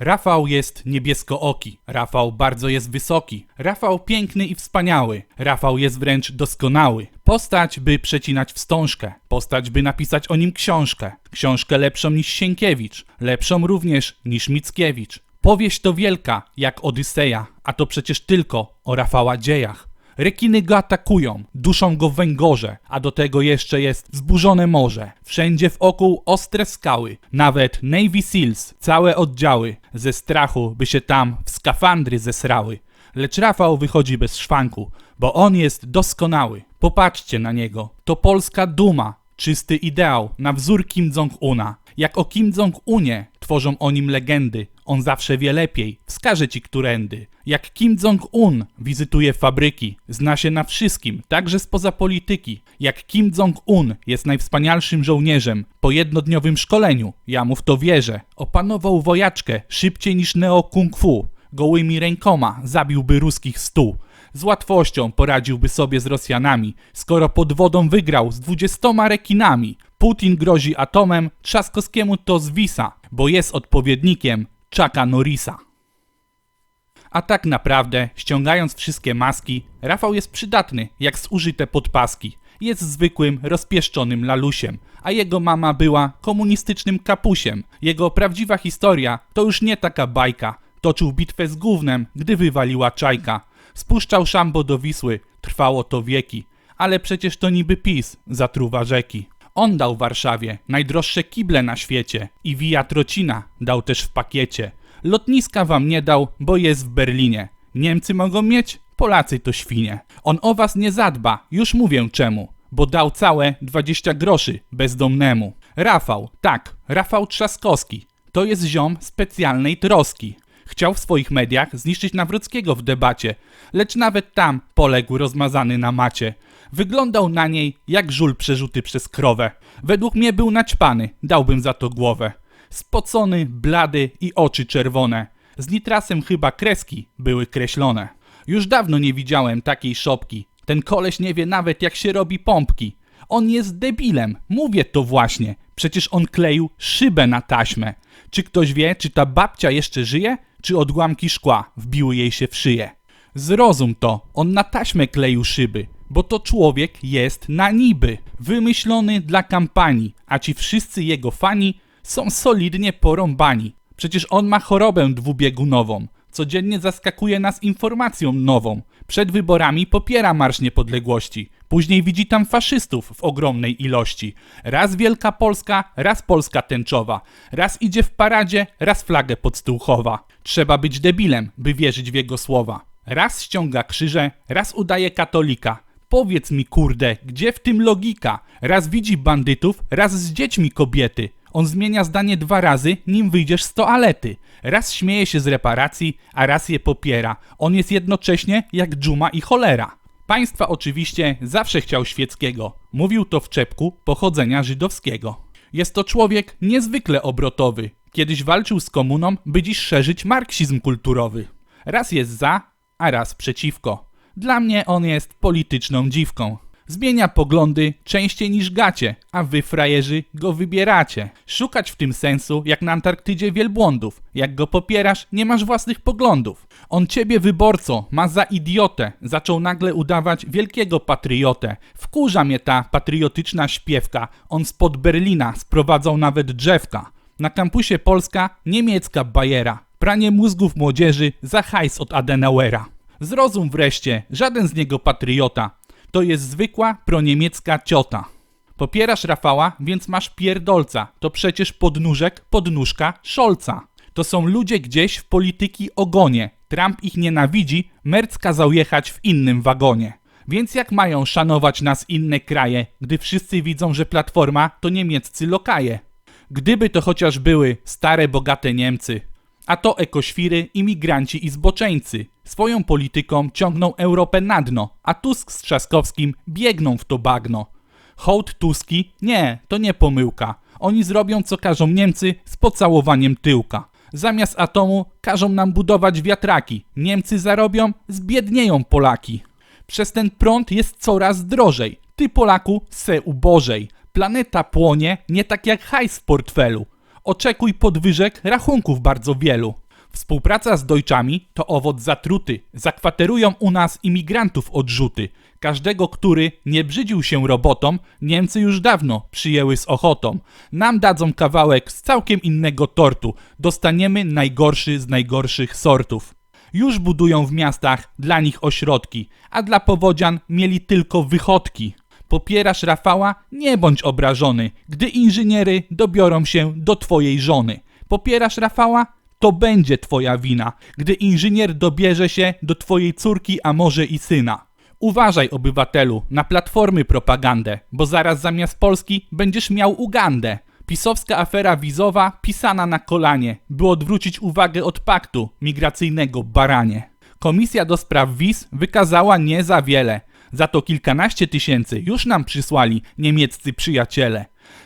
Rafał jest niebieskooki. Rafał bardzo jest wysoki. Rafał piękny i wspaniały. Rafał jest wręcz doskonały. Postać, by przecinać wstążkę. Postać, by napisać o nim książkę. Książkę lepszą niż Sienkiewicz. Lepszą również niż Mickiewicz. Powieść to wielka, jak Odyseja, a to przecież tylko o Rafała dziejach. Rekiny go atakują, duszą go węgorze, a do tego jeszcze jest wzburzone morze. Wszędzie wokół ostre skały, nawet Navy Seals, całe oddziały, ze strachu by się tam w skafandry zesrały. Lecz Rafał wychodzi bez szwanku, bo on jest doskonały. Popatrzcie na niego, to polska duma, czysty ideał, na wzór Kim Jong-una. Jak o Kim Jong-unie tworzą o nim legendy, on zawsze wie lepiej, wskaże ci którędy. Jak Kim Jong-un wizytuje fabryki, zna się na wszystkim, także spoza polityki. Jak Kim Jong-un jest najwspanialszym żołnierzem po jednodniowym szkoleniu, ja mu w to wierzę. Opanował wojaczkę szybciej niż Neo Kung Fu. Gołymi rękoma zabiłby ruskich stu. Z łatwością poradziłby sobie z Rosjanami, skoro pod wodą wygrał z dwudziestoma rekinami. Putin grozi atomem, Trzaskowskiemu to zwisa, bo jest odpowiednikiem Chucka Norrisa. A tak naprawdę, ściągając wszystkie maski, Rafał jest przydatny, jak zużyte podpaski. Jest zwykłym, rozpieszczonym lalusiem, a jego mama była komunistycznym kapusiem. Jego prawdziwa historia to już nie taka bajka. Toczył bitwę z gównem, gdy wywaliła czajka. Spuszczał szambo do Wisły, trwało to wieki. Ale przecież to niby PiS zatruwa rzeki. On dał Warszawie najdroższe kible na świecie i Via Trocina dał też w pakiecie. Lotniska wam nie dał, bo jest w Berlinie. Niemcy mogą mieć, Polacy to świnie. On o was nie zadba, już mówię czemu, bo dał całe 20 groszy bezdomnemu. Rafał, tak, Rafał Trzaskowski, to jest ziom specjalnej troski. Chciał w swoich mediach zniszczyć Nawrockiego w debacie, lecz nawet tam poległ rozmazany na macie. Wyglądał na niej jak żul przerzuty przez krowę. Według mnie był naćpany, dałbym za to głowę. Spocony, blady i oczy czerwone. Z nitrasem chyba kreski były kreślone. Już dawno nie widziałem takiej szopki. Ten koleś nie wie nawet jak się robi pompki. On jest debilem, mówię to właśnie. Przecież on kleił szybę na taśmę. Czy ktoś wie, czy ta babcia jeszcze żyje, czy odłamki szkła wbiły jej się w szyję? Zrozum to, on na taśmę kleił szyby, bo to człowiek jest na niby, wymyślony dla kampanii, a ci wszyscy jego fani są solidnie porąbani. Przecież on ma chorobę dwubiegunową, codziennie zaskakuje nas informacją nową. Przed wyborami popiera Marsz Niepodległości, później widzi tam faszystów w ogromnej ilości. Raz Wielka Polska, raz Polska tęczowa, raz idzie w paradzie, raz flagę pod stół chowa. Trzeba być debilem, by wierzyć w jego słowa. Raz ściąga krzyże, raz udaje katolika. Powiedz mi kurde, gdzie w tym logika? Raz widzi bandytów, raz z dziećmi kobiety. On zmienia zdanie dwa razy, nim wyjdziesz z toalety. Raz śmieje się z reparacji, a raz je popiera. On jest jednocześnie jak dżuma i cholera. Państwa oczywiście zawsze chciał świeckiego. Mówił to w czepku pochodzenia żydowskiego. Jest to człowiek niezwykle obrotowy. Kiedyś walczył z komuną, by dziś szerzyć marksizm kulturowy. Raz jest za, a raz przeciwko. Dla mnie on jest polityczną dziwką. Zmienia poglądy częściej niż gacie, a wy frajerzy go wybieracie. Szukać w tym sensu jak na Antarktydzie wielbłądów. Jak go popierasz, nie masz własnych poglądów. On ciebie wyborco ma za idiotę. Zaczął nagle udawać wielkiego patriotę. Wkurza mnie ta patriotyczna śpiewka. On spod Berlina sprowadzał nawet drzewka. Na kampusie Polska niemiecka bajera. Pranie mózgów młodzieży za hajs od Adenauera. Zrozum wreszcie, żaden z niego patriota. To jest zwykła proniemiecka ciota. Popierasz Rafała, więc masz pierdolca. To przecież podnóżek, podnóżka Szolca. To są ludzie gdzieś w polityki ogonie. Trump ich nienawidzi, Merc kazał jechać w innym wagonie. Więc jak mają szanować nas inne kraje, gdy wszyscy widzą, że Platforma to niemieccy lokaje? Gdyby to chociaż były stare, bogate Niemcy, a to ekoświry, imigranci i zboczeńcy. Swoją polityką ciągną Europę na dno, a Tusk z Trzaskowskim biegną w to bagno. Hołd Tuski? Nie, to nie pomyłka. Oni zrobią co każą Niemcy z pocałowaniem tyłka. Zamiast atomu każą nam budować wiatraki. Niemcy zarobią, zbiednieją Polaki. Przez ten prąd jest coraz drożej. Ty Polaku se ubożej. Planeta płonie nie tak jak hajs w portfelu. Oczekuj podwyżek rachunków bardzo wielu. Współpraca z Dojczami to owoc zatruty. Zakwaterują u nas imigrantów odrzuty. Każdego, który nie brzydził się robotą, Niemcy już dawno przyjęły z ochotą. Nam dadzą kawałek z całkiem innego tortu. Dostaniemy najgorszy z najgorszych sortów. Już budują w miastach dla nich ośrodki, a dla powodzian mieli tylko wychodki. Popierasz Rafała? Nie bądź obrażony, gdy inżyniery dobiorą się do twojej żony. Popierasz Rafała? To będzie twoja wina, gdy inżynier dobierze się do twojej córki, a może i syna. Uważaj, obywatelu, na platformy propagandę, bo zaraz zamiast Polski będziesz miał Ugandę. Pisowska afera wizowa pisana na kolanie, by odwrócić uwagę od paktu migracyjnego baranie. Komisja do spraw wiz wykazała nie za wiele, za to kilkanaście tysięcy już nam przysłali niemieccy przyjaciele.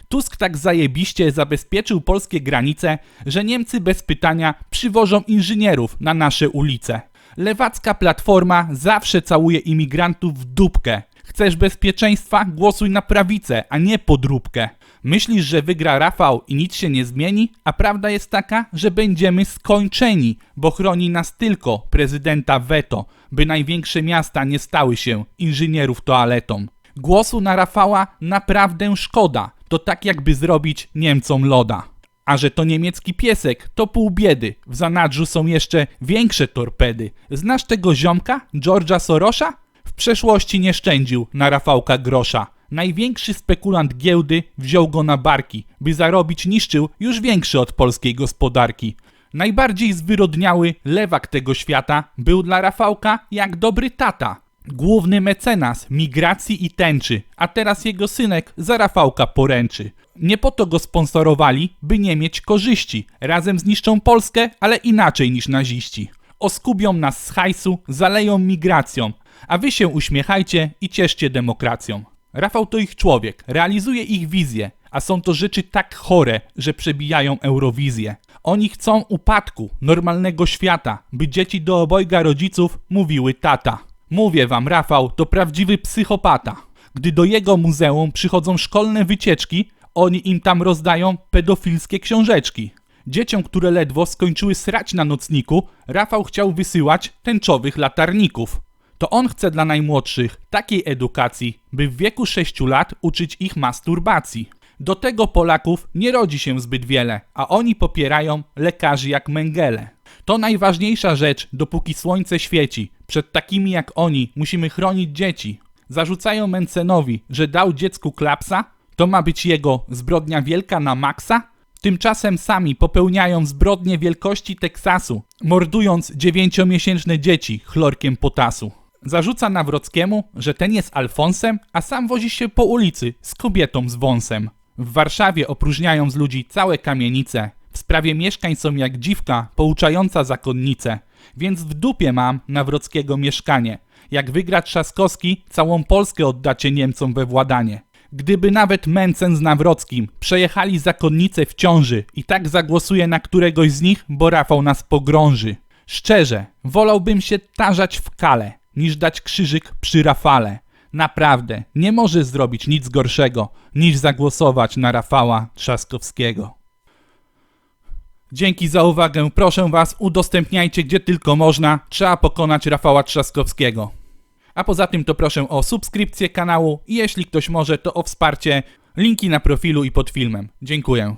Tusk tak zajebiście zabezpieczył polskie granice, że Niemcy bez pytania przywożą inżynierów na nasze ulice. Lewacka platforma zawsze całuje imigrantów w dupkę. Chcesz bezpieczeństwa? Głosuj na prawicę, a nie podróbkę. Myślisz, że wygra Rafał i nic się nie zmieni? A prawda jest taka, że będziemy skończeni, bo chroni nas tylko prezydenta weto, by największe miasta nie stały się inżynierów toaletą. Głosu na Rafała naprawdę szkoda. To tak jakby zrobić Niemcom loda. A że to niemiecki piesek, to pół biedy. W zanadrzu są jeszcze większe torpedy. Znasz tego ziomka, George'a Sorosza? W przeszłości nie szczędził na Rafałka grosza. Największy spekulant giełdy wziął go na barki, by zarobić niszczył już większy od polskiej gospodarki. Najbardziej zwyrodniały lewak tego świata był dla Rafałka jak dobry tata. Główny mecenas migracji i tęczy, a teraz jego synek za Rafałka poręczy. Nie po to go sponsorowali, by nie mieć korzyści. Razem zniszczą Polskę, ale inaczej niż naziści. Oskubią nas z hajsu, zaleją migracją, a wy się uśmiechajcie i cieszcie demokracją. Rafał to ich człowiek, realizuje ich wizję, a są to rzeczy tak chore, że przebijają Eurowizję. Oni chcą upadku, normalnego świata, by dzieci do obojga rodziców mówiły tata. Mówię wam, Rafał to prawdziwy psychopata. Gdy do jego muzeum przychodzą szkolne wycieczki, oni im tam rozdają pedofilskie książeczki. Dzieciom, które ledwo skończyły srać na nocniku, Rafał chciał wysyłać tęczowych latarników. To on chce dla najmłodszych takiej edukacji, by w wieku 6 lat uczyć ich masturbacji. Do tego Polaków nie rodzi się zbyt wiele, a oni popierają lekarzy jak Mengele. To najważniejsza rzecz, dopóki słońce świeci. Przed takimi jak oni musimy chronić dzieci. Zarzucają Mencenowi, że dał dziecku klapsa? To ma być jego zbrodnia wielka na maksa? Tymczasem sami popełniają zbrodnie wielkości Teksasu, mordując dziewięciomiesięczne dzieci chlorkiem potasu. Zarzuca Nawrockiemu, że ten jest Alfonsem, a sam wozi się po ulicy z kobietą z wąsem. W Warszawie opróżniają z ludzi całe kamienice. W sprawie mieszkań są jak dziwka pouczająca zakonnice. Więc w dupie mam Nawrockiego mieszkanie. Jak wygra Trzaskowski, całą Polskę oddacie Niemcom we władanie. Gdyby nawet Mencen z Nawrockim przejechali zakonnice w ciąży i tak zagłosuję na któregoś z nich, bo Rafał nas pogrąży. Szczerze, wolałbym się tarzać w kale, niż dać krzyżyk przy Rafale. Naprawdę, nie może zrobić nic gorszego, niż zagłosować na Rafała Trzaskowskiego. Dzięki za uwagę. Proszę Was, udostępniajcie gdzie tylko można. Trzeba pokonać Rafała Trzaskowskiego. A poza tym to proszę o subskrypcję kanału i jeśli ktoś może, to o wsparcie. Linki na profilu i pod filmem. Dziękuję.